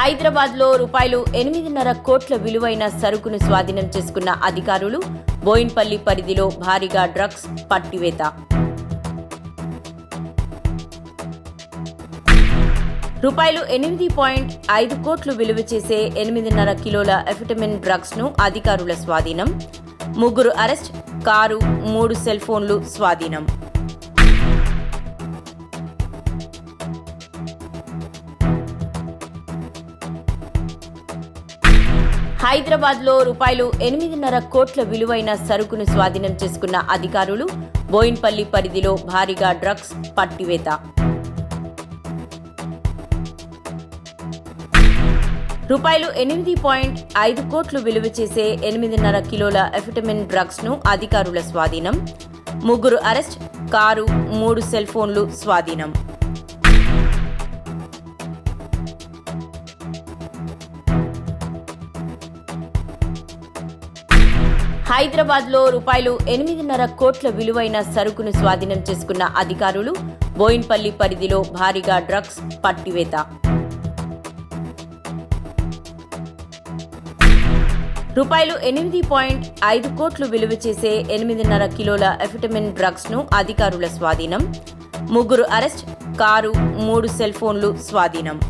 హైదరాబాద్లో రూపాయలు ఎనిమిదిన్నర కోట్ల విలువైన సరుకును స్వాధీనం చేసుకున్న అధికారులు బోయిన్పల్లి పరిధిలో భారీగా డ్రగ్స్ పట్టివేత. రూపాయలు ఎనిమిది పాయింట్ ఐదు కోట్లు విలువ చేసే ఎనిమిదిన్నర కిలోల ఎఫిటమిన్ డ్రగ్స్ను అధికారుల స్వాధీనం. ముగ్గురు అరెస్ట్ కారు మూడు సెల్ ఫోన్లు స్వాధీనం. హైదరాబాద్లో రూపాయలు ఎనిమిదిన్నర కోట్ల విలువైన సరుకును స్వాధీనం చేసుకున్న అధికారులు బోయిన్పల్లి పరిధిలో భారీగా డ్రగ్స్ పట్టివేత. రూపాయలు ఎనిమిది పాయింట్ ఐదు కోట్లు విలువ చేసే ఎనిమిదిన్నర కిలోల ఎఫిటమిన్ డ్రగ్స్ను అధికారుల స్వాధీనం. ముగ్గురు అరెస్ట్ కారు మూడు సెల్ ఫోన్లు స్వాధీనం. హైదరాబాద్లో రూపాయలు ఎనిమిదిన్నర కోట్ల విలువైన సరుకును స్వాధీనం చేసుకున్న అధికారులు బోయిన్పల్లి పరిధిలో భారీగా డ్రగ్స్ పట్టివేత. రూపాయలు ఎనిమిది పాయింట్ ఐదు కోట్లు విలువ చేసే ఎనిమిదిన్నర కిలోల ఎఫిటమిన్ డ్రగ్స్ను అధికారుల స్వాధీనం. ముగ్గురు అరెస్ట్ కారు మూడు సెల్ ఫోన్లు స్వాధీనం.